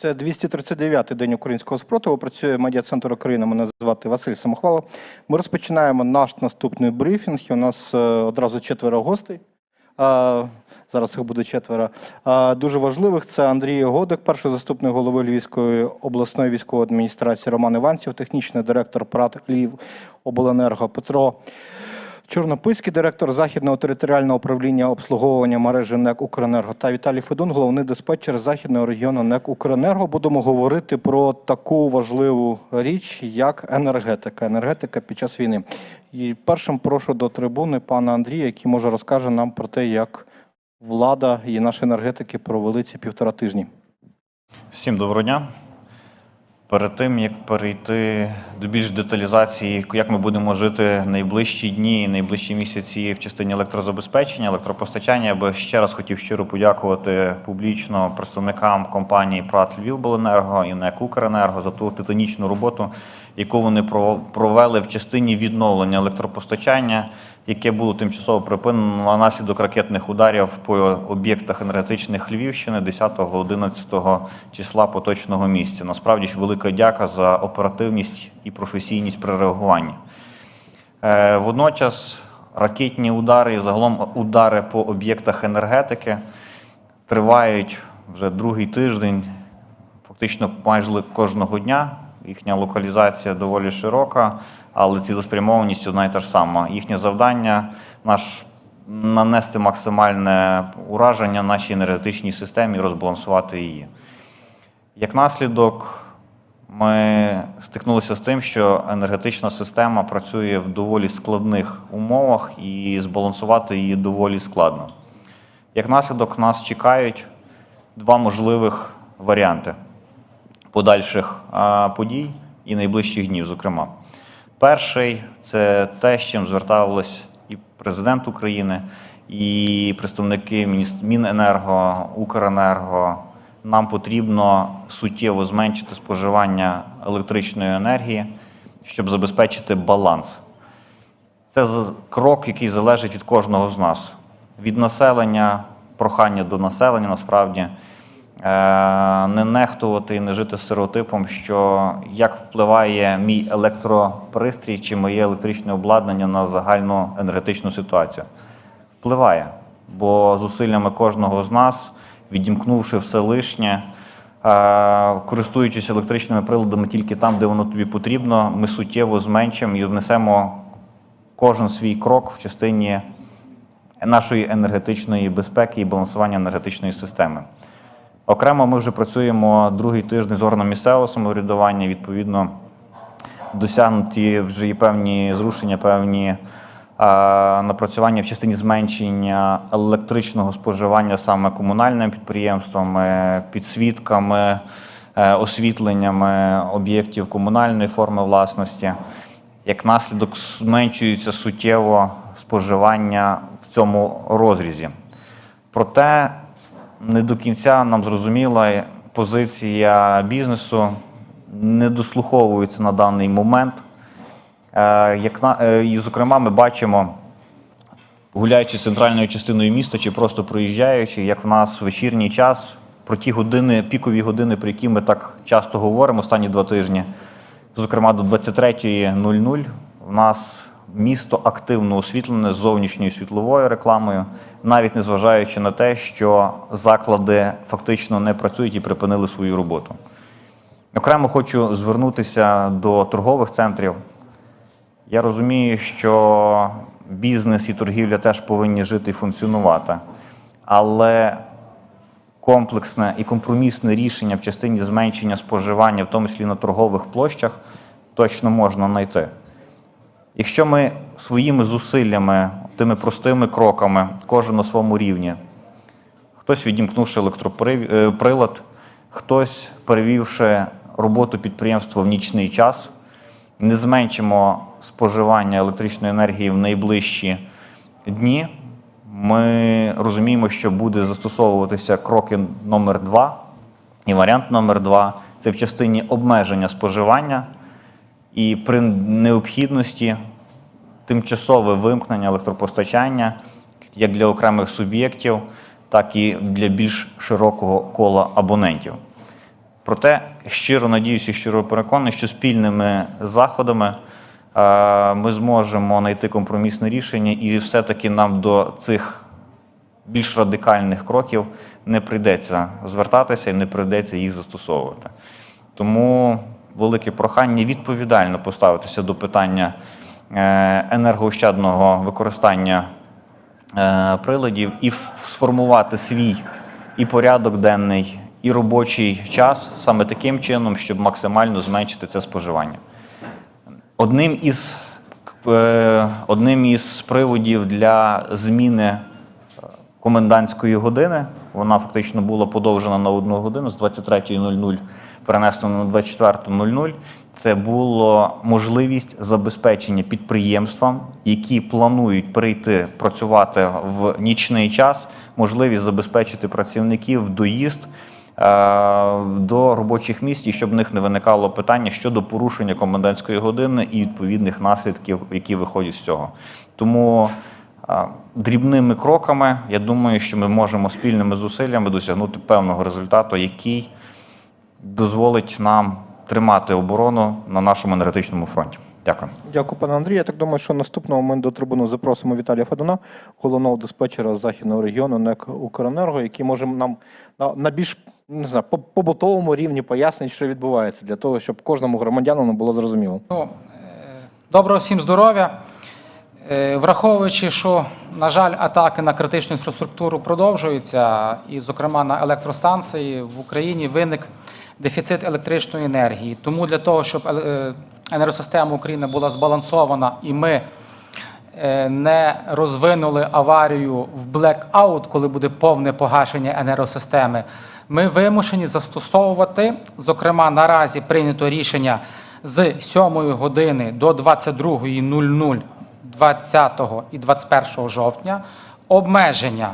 Це 239-й день українського спротиву. Працює медіа-центр України. Мене звати Василь Самохвалов. Ми розпочинаємо наш наступний брифінг. І у нас е, одразу четверо гостей. Зараз їх буде четверо. Дуже важливих це Андрій Годик, перший заступник голови Львівської обласної військової адміністрації Роман Іванців, технічний директор ПРАТ Львів Обленерго Петро Чорнописький, директор Західного територіального управління обслуговування мережі НЕК Укренерго та Віталій Федун, головний диспетчер Західного регіону НЕК Укренерго. Будемо говорити про таку важливу річ, як енергетика. Енергетика під час війни. І першим прошу до трибуни пана Андрія, який може розкаже нам про те, як влада і наші енергетики провели ці півтора тижні. Всім доброго дня. Перед тим як перейти до більш деталізації, як ми будемо жити найближчі дні, найближчі місяці в частині електрозабезпечення, електропостачання, я би ще раз хотів щиро подякувати публічно представникам компанії ПРАТ Львівбленерго і НЕК Укренерго за ту титанічну роботу, яку вони про- провели в частині відновлення електропостачання, яке було тимчасово припинено наслідок ракетних ударів по об'єктах енергетичних Львівщини 10-11 числа поточного місяця. Насправді ж велика дяка за оперативність і професійність при реагуванні. Е, Водночас ракетні удари і загалом удари по об'єктах енергетики тривають вже другий тиждень, фактично майже кожного дня. Їхня локалізація доволі широка, але цілеспрямованість одна і та ж сама. Їхнє завдання наш нанести максимальне ураження нашій енергетичній системі і розбалансувати її. Як наслідок, ми стикнулися з тим, що енергетична система працює в доволі складних умовах і збалансувати її доволі складно. Як наслідок, нас чекають два можливих варіанти подальших подій і найближчих днів, зокрема. Перший це те, з чим звертались і президент України, і представники Міненерго, Укренерго. Нам потрібно суттєво зменшити споживання електричної енергії, щоб забезпечити баланс. Це крок, який залежить від кожного з нас. Від населення, прохання до населення насправді. Е, Не нехтувати і не жити стереотипом, що як впливає мій електропристрій чи моє електричне обладнання на загальну енергетичну ситуацію. Впливає, бо зусиллями кожного з нас, відімкнувши все лишнє, е, користуючись електричними приладами тільки там, де воно тобі потрібно, ми суттєво зменшимо і внесемо кожен свій крок в частині нашої енергетичної безпеки і балансування енергетичної системи. Окремо ми вже працюємо другий тиждень з органом місцевого самоврядування. Відповідно, досягнуті вже і певні зрушення, певні напрацювання в частині зменшення електричного споживання саме комунальними підприємствами, підсвітками, е, освітленнями об'єктів комунальної форми власності. Як наслідок зменшується суттєво споживання в цьому розрізі. Проте не до кінця нам зрозуміла позиція бізнесу, не дослуховується на даний момент. Е, Як на, е, і, зокрема, ми бачимо, гуляючи центральною частиною міста чи просто проїжджаючи, як в нас вечірній час про ті години, пікові години, про які ми так часто говоримо останні два тижні, зокрема до 23.00, в нас місто активно освітлене зовнішньою світловою рекламою, навіть незважаючи на те, що заклади фактично не працюють і припинили свою роботу. Окремо хочу звернутися до торгових центрів. Я розумію, що бізнес і торгівля теж повинні жити і функціонувати, але комплексне і компромісне рішення в частині зменшення споживання, в тому числі на торгових площах, точно можна знайти. Якщо ми своїми зусиллями, тими простими кроками, кожен на своєму рівні, хтось відімкнувши електроприлад, хтось перевівши роботу підприємства в нічний час, не зменшимо споживання електричної енергії в найближчі дні, ми розуміємо, що буде застосовуватися кроки номер два. І варіант номер два це в частині обмеження споживання і при необхідності тимчасове вимкнення електропостачання як для окремих суб'єктів, так і для більш широкого кола абонентів. Проте щиро надіюся, щиро переконаний, що спільними заходами е, ми зможемо знайти компромісне рішення, і все-таки нам до цих більш радикальних кроків не прийдеться звертатися і не прийдеться їх застосовувати. Тому велике прохання відповідально поставитися до питання е, енергоощадного використання е, приладів і сформувати свій і порядок денний, і робочий час саме таким чином, щоб максимально зменшити це споживання. Одним із, е, одним із приводів для зміни комендантської години, вона фактично була подовжена на одну годину з 23.00 перенесено на 24.00. Це було можливість забезпечення підприємствам, які планують прийти працювати в нічний час, можливість забезпечити працівників доїзд е, до робочих місць, і щоб в них не виникало питання щодо порушення комендантської години і відповідних наслідків, які виходять з цього. Тому е, дрібними кроками я думаю, що ми можемо спільними зусиллями досягнути певного результату, який дозволить нам тримати оборону на нашому енергетичному фронті. Дякую. Дякую, пане Андрію. Я так думаю, що наступного ми до трибуни запросимо Віталія Федуна, головного диспетчера західного регіону НЕК Укренерго, який може нам на, на більш не знаю, по побутовому рівні пояснить, що відбувається, для того, щоб кожному громадянину було зрозуміло. Ну, е, доброго всім здоров'я. Е, Враховуючи, що, на жаль, атаки на критичну інфраструктуру продовжуються, і, зокрема, на електростанції в Україні виник дефіцит електричної енергії. Тому для того, щоб е, енергосистема України була збалансована і ми е, не розвинули аварію в блекаут, коли буде повне погашення енергосистеми, ми вимушені застосовувати, зокрема, наразі прийнято рішення з 7 години до 22.00 20 і 21 жовтня обмеження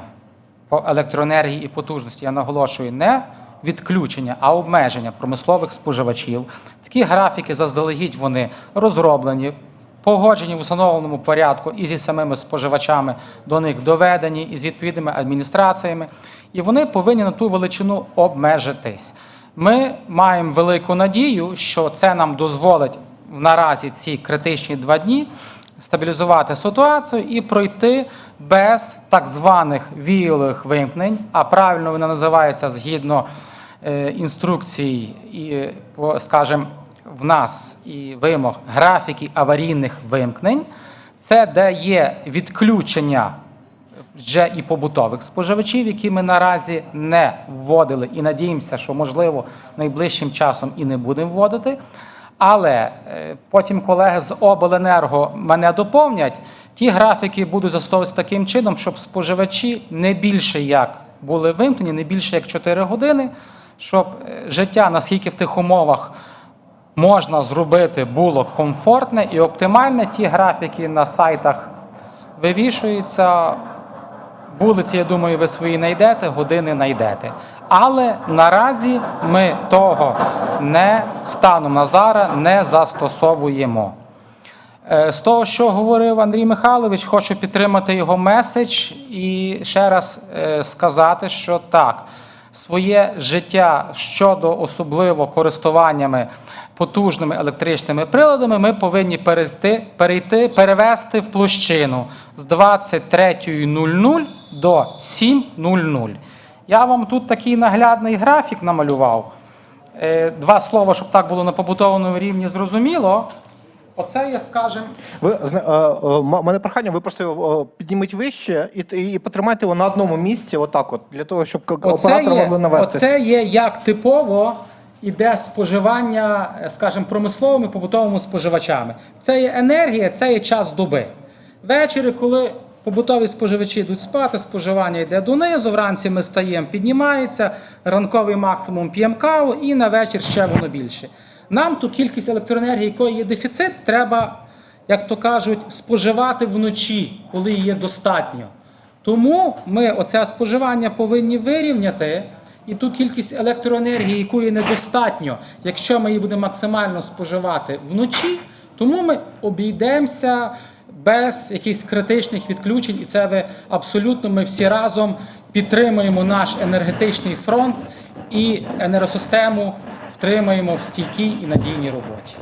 по електроенергії і потужності. Я наголошую не відключення, а обмеження промислових споживачів. Такі графіки заздалегідь вони розроблені, погоджені в установленому порядку і зі самими споживачами до них доведені, і з відповідними адміністраціями, і вони повинні на ту величину обмежитись. Ми маємо велику надію, що це нам дозволить наразі ці критичні два дні стабілізувати ситуацію і пройти без так званих віялових вимкнень, а правильно вони називаються згідно е, інструкцій і, е, скажімо, в нас і вимог графіки аварійних вимкнень. Це де є відключення вже і побутових споживачів, які ми наразі не вводили, і надіємося, що можливо найближчим часом і не будемо вводити. Але е, потім колеги з обленерго мене доповнять. Ті графіки будуть застосовуватися таким чином, щоб споживачі не більше як були вимкнені, не більше як 4 години, щоб е, життя наскільки в тих умовах можна зробити було комфортне і оптимальне. Ті графіки на сайтах вивішуються. Вулиці, я думаю, ви свої знайдете, години знайдете. Але наразі ми того не станом на зараз не застосовуємо. Е, З того, що говорив Андрій Михайлович, хочу підтримати його меседж і ще раз е, сказати, що так, своє життя щодо особливо користуваннями потужними електричними приладами, ми повинні перейти, перейти перевести в площину з 23.00 до 7.00. Я вам тут такий наглядний графік намалював. Е, Два слова, щоб так було на побутовому рівні зрозуміло. Оце є, скажімо, Ви е, е, мене прохання, ви просто підніміть вище і, і потримайте його на одному місці, отак, от, для того, щоб оператор могли навестись. оце є як типово іде споживання, скажімо, промисловими побутовими споживачами. Це є енергія, це є час доби. Ввечері, коли побутові споживачі йдуть спати, споживання йде донизу, вранці ми стаємо, піднімається, ранковий максимум п'ємо каву і на вечір ще воно більше. Нам ту кількість електроенергії, якої є дефіцит, треба, як то кажуть, споживати вночі, коли її достатньо. Тому ми оце споживання повинні вирівняти і ту кількість електроенергії, якої недостатньо, якщо ми її будемо максимально споживати вночі, тому ми обійдемося без якихось критичних відключень, і це ви абсолютно ми всі разом підтримуємо наш енергетичний фронт і енергосистему втримаємо в стійкій і надійній роботі.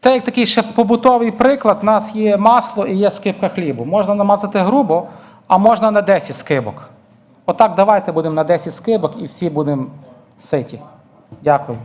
Це як такий ще побутовий приклад. У нас є масло і є скибка хлібу. Можна намазати грубо, а можна на 10 скибок. Отак давайте будемо на 10 скибок і всі будемо ситі. Дякую.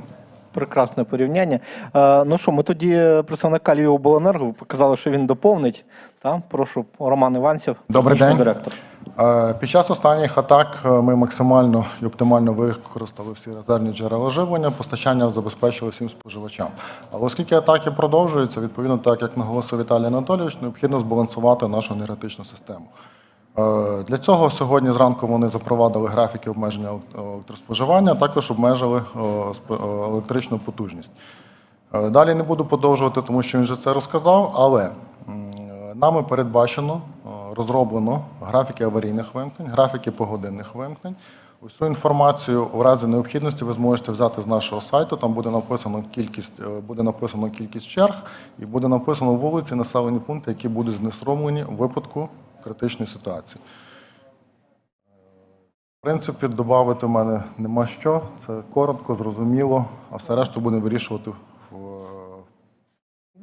Прекрасне порівняння. Е, ну що, ми тоді представника Львівобленерго показали, що він доповнить. Та? Прошу, Роман Іванців, Добрий день. директор. Е, Під час останніх атак е, ми максимально і оптимально використали всі резервні джерела живлення, постачання забезпечили всім споживачам. Але оскільки атаки продовжуються, відповідно, так як наголосив Віталій Анатолійович, необхідно збалансувати нашу енергетичну систему. Е, Для цього сьогодні зранку вони запровадили графіки обмеження електроспоживання, а також обмежили е, е, електричну потужність. Е, Далі не буду подовжувати, тому що він вже це розказав, але е, нами передбачено, е, розроблено графіки аварійних вимкнень, графіки погодинних вимкнень. Усю інформацію у разі необхідності ви зможете взяти з нашого сайту. Там буде написано кількість, е, буде написано кількість черг і буде написано вулиці, населені пункти, які будуть знеструмлені у випадку критичної ситуації. В принципі, додати в мене нема що. Це коротко, зрозуміло, а все решту будемо вирішувати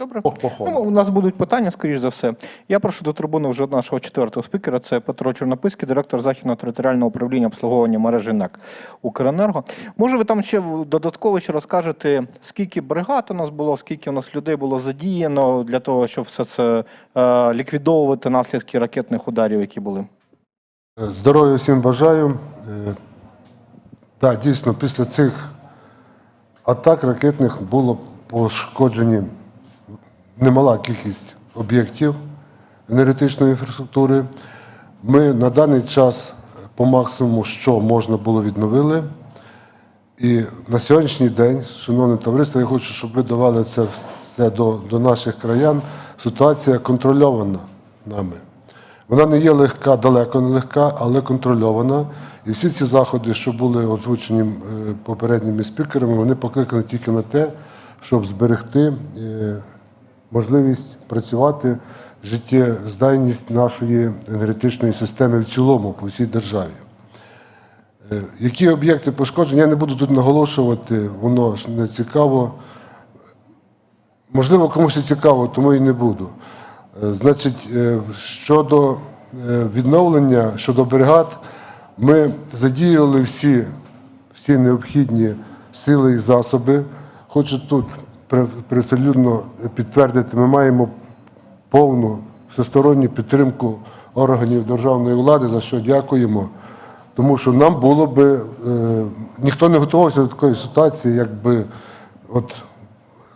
Добре. Ну, у нас будуть питання, скоріш за все. Я прошу до трибуни вже нашого четвертого спікера. Це Петро Чорнописький, директор Західного територіального управління обслуговування мережі НЕК Укренерго. Може, ви там ще додатково ще розкажете, скільки бригад у нас було, скільки у нас людей було задіяно для того, щоб все це е, ліквідовувати наслідки ракетних ударів, які були. Здоров'я всім бажаю. Е, Так, дійсно, після цих атак ракетних було пошкоджені немала кількість об'єктів енергетичної інфраструктури. Ми на даний час по максимуму, що можна було, відновили. І на сьогоднішній день, шановне товариство, я хочу, щоб ви давали це все до, до наших краян. Ситуація контрольована нами. Вона не є легка, далеко не легка, але контрольована. І всі ці заходи, що були озвучені е, попередніми спікерами, вони покликані тільки на те, щоб зберегти е, можливість працювати життєздайність нашої енергетичної системи в цілому по всій державі. Е, Які об'єкти пошкоджені, я не буду тут наголошувати, воно ж не цікаво. Можливо, комусь і цікаво, тому і не буду. Е, Значить, е, щодо відновлення, щодо бригад, ми задіяли всі, всі необхідні сили і засоби. Хочу тут при- привселюдно підтвердити, ми маємо повну всесторонню підтримку органів державної влади, за що дякуємо. Тому що нам було би, е, ніхто не готувався до такої ситуації, якби от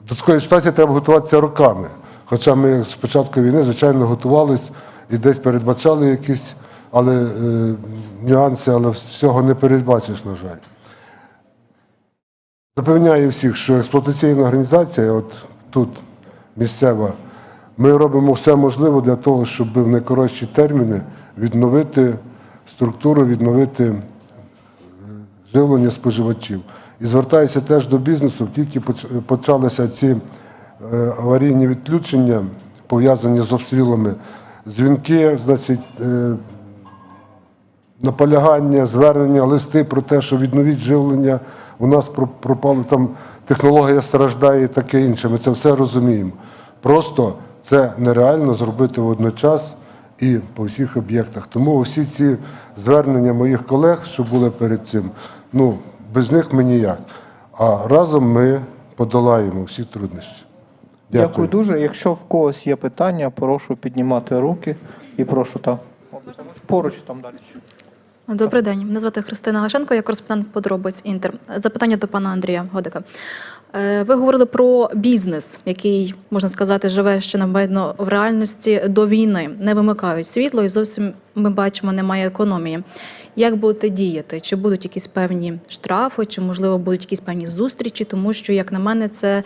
до такої ситуації треба готуватися роками. Хоча ми з початку війни, звичайно, готувалися і десь передбачали якісь але, е, нюанси, але всього не передбачиш, на жаль. Запевняю всіх, що експлуатаційна організація, от тут місцева, ми робимо все можливе для того, щоб в найкоротші терміни відновити структуру, відновити е, живлення споживачів. І звертаюся теж до бізнесу, тільки почалися ці е, аварійні відключення, пов'язані з обстрілами, дзвінки, значить, е, наполягання, звернення, листи про те, що відновіть живлення, у нас про- пропало там технологія страждає і таке інше. Ми це все розуміємо. Просто це нереально зробити водночас і по всіх об'єктах. Тому всі ці звернення моїх колег, що були перед цим, ну, без них ми ніяк. А разом ми подолаємо всі труднощі. Дякую. дуже. Якщо в когось є питання, прошу піднімати руки і прошу там. Поруч там далі. Добрий день. Мене звати Христина Гашенко, я кореспондент подробиць Інтер. Запитання до пана Андрія Годика. Е, Ви говорили про бізнес, який можна сказати живе ще напевно в реальності до війни. Не вимикають світло, і зовсім ми бачимо, немає економії. Як будете діяти? Чи будуть якісь певні штрафи, чи можливо будуть якісь певні зустрічі? Тому що, як на мене, це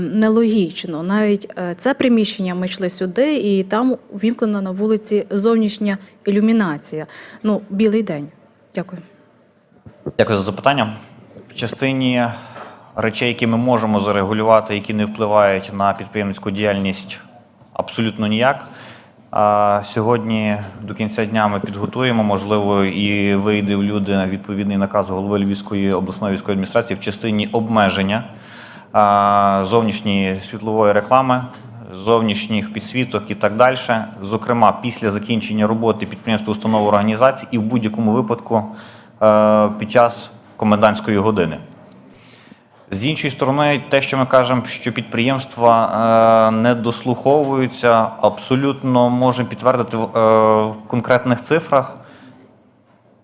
нелогічно. Навіть е, це приміщення ми йшли сюди, і там вімкнена на вулиці зовнішня ілюмінація. Ну, білий день. Дякую. Дякую за запитання. В частині речей, які ми можемо зарегулювати, які не впливають на підприємницьку діяльність, абсолютно ніяк. Сьогодні до кінця дня ми підготуємо, можливо, і вийде в люди відповідний наказ голови Львівської обласної військової адміністрації в частині обмеження зовнішньої світлової реклами, зовнішніх підсвіток і так далі. Зокрема, після закінчення роботи підприємства, установ організацій і в будь-якому випадку е, під час комендантської години. З іншої сторони, те, що ми кажемо, що підприємства е, не дослуховуються, абсолютно можемо підтвердити в е, конкретних цифрах.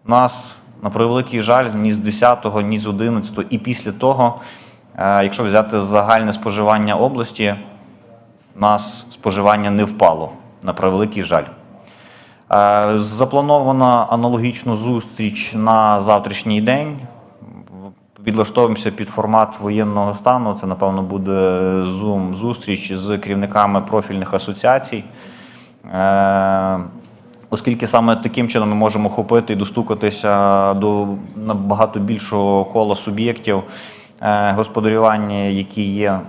Нас, на превеликий жаль, ні з 10-го, ні з 11-го, і після того, якщо взяти загальне споживання області, у нас споживання не впало, на превеликий жаль. Е, Запланована аналогічна зустріч на завтрашній день. Підлаштовуємося під формат воєнного стану. Це, напевно, буде Zoom зустріч з керівниками профільних асоціацій. Е, Оскільки саме таким чином ми можемо охопити і достукатися до набагато більшого кола суб'єктів е, господарювання, які є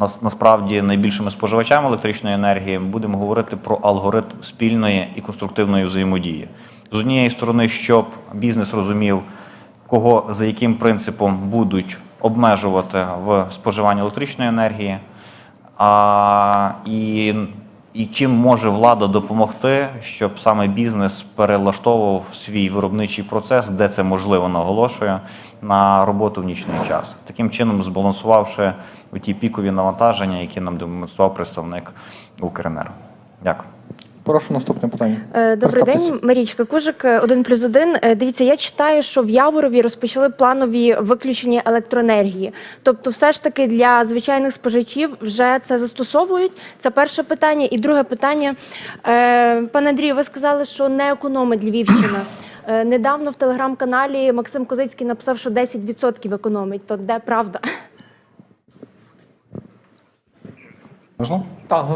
нас- насправді найбільшими споживачами електричної енергії, будемо говорити про алгоритм спільної і конструктивної взаємодії. З однієї сторони, щоб бізнес розумів, кого за яким принципом будуть обмежувати в споживанні електричної енергії, а, і, і чим може влада допомогти, щоб саме бізнес перелаштовував свій виробничий процес, де це можливо, наголошує, на роботу в нічний час. Таким чином, збалансувавши ті пікові навантаження, які нам демонстрував представник Укренерго. Дякую. Прошу наступне питання. Е, Добрий день, Марічка Кужик, е, 1 плюс 1. Дивіться, я читаю, що в Яворові розпочали планові виключення електроенергії. Тобто, все ж таки для звичайних споживачів вже це застосовують. Це перше питання. І друге питання. Е, Пане Андрію, ви сказали, що не економить Львівщина. Е, Недавно в телеграм-каналі Максим Козицький написав, що 10% економить. То де правда? Можна? Так.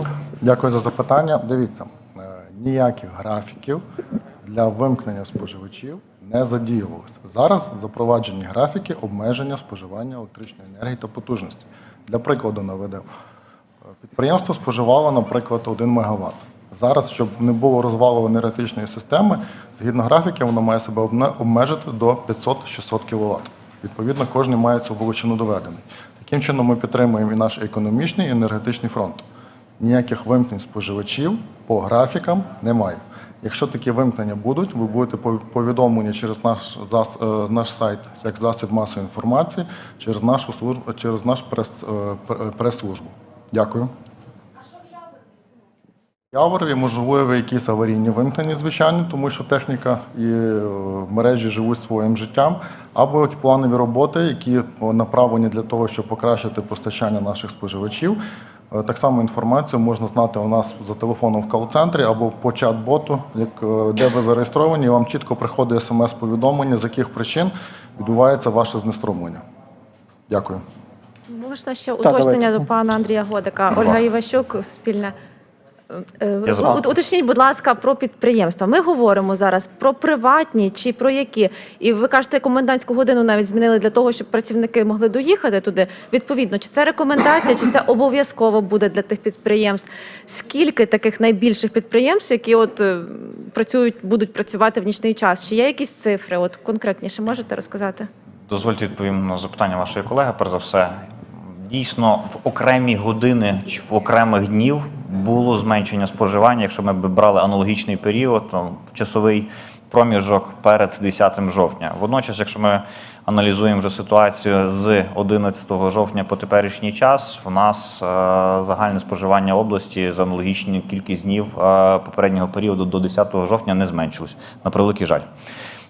Дякую за запитання. Дивіться, е, ніяких графіків для вимкнення споживачів не задіювалося. Зараз запроваджені графіки обмеження споживання електричної енергії та потужності. Для прикладу наведемо. Е, Підприємство споживало, наприклад, 1 МВт. Зараз, щоб не було розвалу енергетичної системи, згідно графіків, воно має себе обмежити до 500-600 кВт. Відповідно, кожен має цю величину доведений. Таким чином, ми підтримуємо і наш економічний і енергетичний фронт. Ніяких вимкнень споживачів по графікам немає. Якщо такі вимкнення будуть, ви будете повідомлені через наш, зас, е, наш сайт як засіб масової інформації, через нашу службу, через наш прес, е, е, прес-службу. Дякую. Яворові можливо якісь аварійні вимкнення, звичайно, тому що техніка і мережі живуть своїм життям, або планові роботи, які направлені для того, щоб покращити постачання наших споживачів. Е, Так само інформацію можна знати у нас за телефоном в кал-центрі або по чат-боту, як, е, де ви зареєстровані, і вам чітко приходить смс-повідомлення, з яких причин відбувається ваше знеструмлення. Дякую. Можна ще уточнення до пана Андрія Годика. Ольга. Іващук, спільне. Е, Я за. у- Уточніть, будь ласка, про підприємства. Ми говоримо зараз про приватні чи про які. І ви кажете, комендантську годину навіть змінили для того, щоб працівники могли доїхати туди. Відповідно, чи це рекомендація, чи це обов'язково буде для тих підприємств? Скільки таких найбільших підприємств, які от е, працюють, будуть працювати в нічний час? Чи є якісь цифри? От конкретніше можете розказати? Дозвольте відповім на запитання вашої колеги. Перш за все, дійсно в окремі години чи в окремих днів було зменшення споживання. Якщо ми б брали аналогічний період, то часовий проміжок перед 10 жовтня. Водночас, якщо ми аналізуємо вже ситуацію з 11 жовтня по теперішній час, у нас е, загальне споживання області за аналогічну кількість днів е, попереднього періоду до 10 жовтня не зменшилось. На превеликий жаль.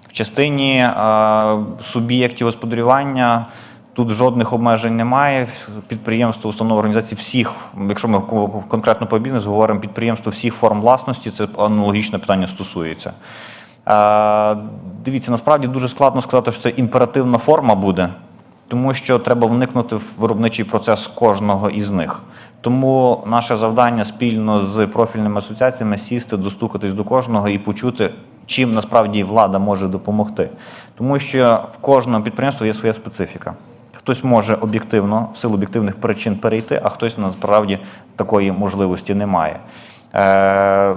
В частині е, суб'єктів господарювання тут жодних обмежень немає. Підприємства, установи організації всіх, якщо ми конкретно по бізнесу говоримо, підприємство всіх форм власності, це аналогічне питання стосується. Е, дивіться, насправді дуже складно сказати, що це імперативна форма буде, тому що треба вникнути в виробничий процес кожного із них. Тому наше завдання спільно з профільними асоціаціями сісти, достукатись до кожного і почути, чим насправді влада може допомогти. Тому що в кожному підприємстві є своя специфіка. Хтось може об'єктивно, в силу об'єктивних причин перейти, а хтось насправді такої можливості не має. Е,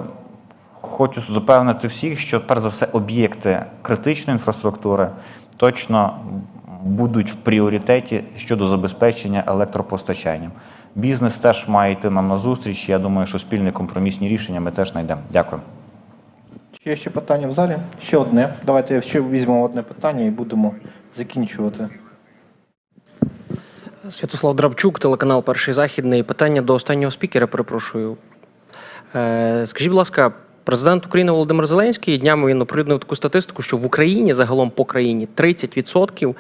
Хочу запевнити всіх, що перш за все об'єкти критичної інфраструктури точно будуть в пріоритеті щодо забезпечення електропостачанням. Бізнес теж має йти нам на зустріч. Я думаю, що спільні компромісні рішення ми теж знайдемо. Дякую. Чи є ще питання в залі? Ще одне. Давайте ще візьмемо одне питання і будемо закінчувати. Святослав Драбчук, телеканал Перший Західний. Питання до останнього спікера, перепрошую. Е, Скажіть, будь ласка, президент України Володимир Зеленський днями він оприлюднив таку статистику, що в Україні загалом по країні 30%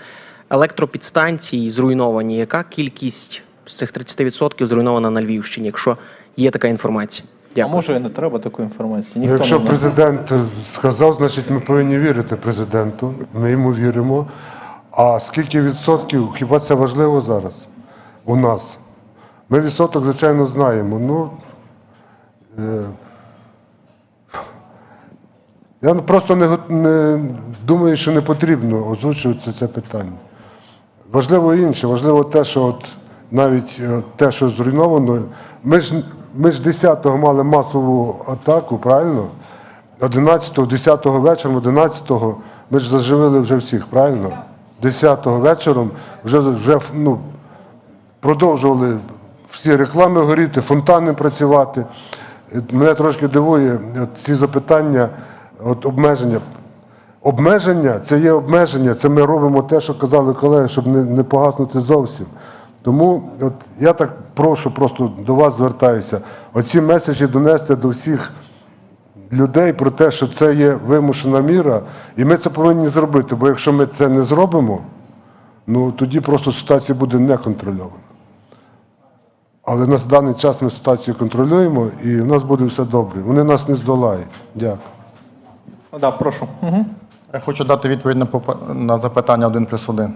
електропідстанцій зруйновані. Яка кількість з цих 30% зруйнована на Львівщині, якщо є така інформація? А може і не треба такої інформації? Ніхто Якщо не президент сказав, значить ми повинні вірити президенту. Ми йому віримо. А скільки відсотків, хіба це важливо зараз у нас? Ми відсоток, звичайно, знаємо. Ну, е, я просто не, не думаю, що не потрібно озвучувати це питання. Важливо інше, важливо те, що от навіть е, те, що зруйновано. Ми ж, ми ж 10-го мали масову атаку, правильно? 11-го, 10-го вечором, 11-го ми ж заживили вже всіх, правильно? 10-го вечором вже, вже ну, продовжували всі реклами горіти, фонтани працювати. Мене трошки дивує от ці запитання, от обмеження. Обмеження це є обмеження, це ми робимо те, що казали колеги, щоб не, не погаснути зовсім. Тому от я так прошу, просто до вас звертаюся, оці меседжі донести до всіх людей про те, що це є вимушена міра, і ми це повинні зробити. Бо якщо ми це не зробимо, ну тоді просто ситуація буде неконтрольована. Але на даний час ми ситуацію контролюємо і у нас буде все добре. Вони нас не здолають. Дякую. Ну, Да, прошу. Угу. Я хочу дати відповідь на, на запитання 1 плюс 1.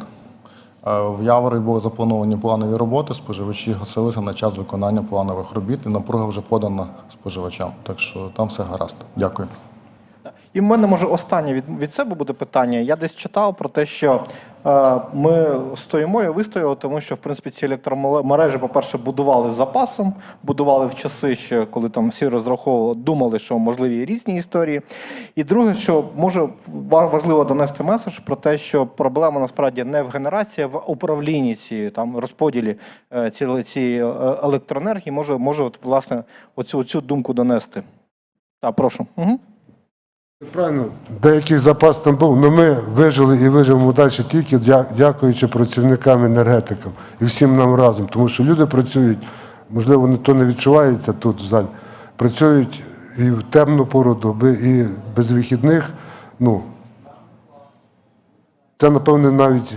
В Яворі були заплановані планові роботи, споживачі гасилися на час виконання планових робіт, і напруга вже подана споживачам. Так що там все гаразд. Дякую. І в мене може останнє від, від себе буде питання. Я десь читав про те, що е, ми стоїмо і вистояли, тому що в принципі ці електромережі, по-перше, будували з запасом, будували в часи, ще коли там всі розраховували, думали, що можливі різні історії. І друге, що може ва- важливо донести меседж про те, що проблема насправді не в генерації, а в управлінні цією там розподілі е, цієї цієї е, електроенергії. Може, може, от, власне, оцю, оцю думку донести. Так, прошу. Угу. Правильно, деякий запас там був, але ми вижили і виживемо далі тільки дякуючи працівникам енергетикам і всім нам разом. Тому що люди працюють, можливо, то не відчувається тут в залі, працюють і в темну пору доби, і без вихідних. Ну, це, напевне, навіть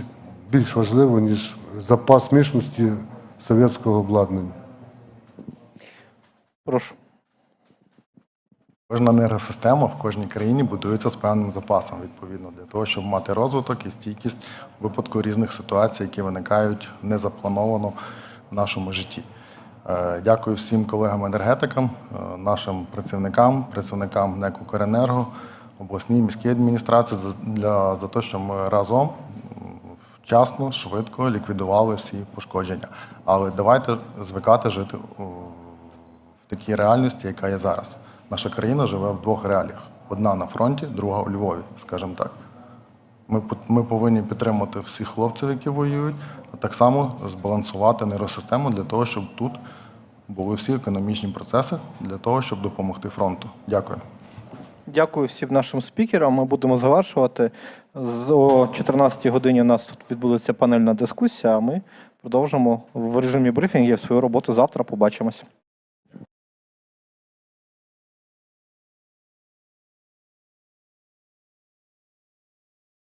більш важливо, ніж запас міцності совєтського обладнання. Прошу. Кожна енергосистема в кожній країні будується з певним запасом, відповідно, для того, щоб мати розвиток і стійкість у випадку різних ситуацій, які виникають незаплановано в нашому житті. Е, Дякую всім колегам-енергетикам, е, нашим працівникам, працівникам НЕК «Укренерго», обласній міській адміністрації за те, що ми разом вчасно, швидко ліквідували всі пошкодження. Але давайте звикати жити в такій реальності, яка є зараз. Наша країна живе в двох реаліях: одна на фронті, друга у Львові, скажімо так. Ми, ми повинні підтримати всіх хлопців, які воюють, а так само збалансувати нейросистему для того, щоб тут були всі економічні процеси для того, щоб допомогти фронту. Дякую. Дякую всім нашим спікерам. Ми будемо завершувати. О 14 годині у нас тут відбудеться панельна дискусія, а ми продовжимо в режимі брифінгів свою роботу завтра. Побачимось.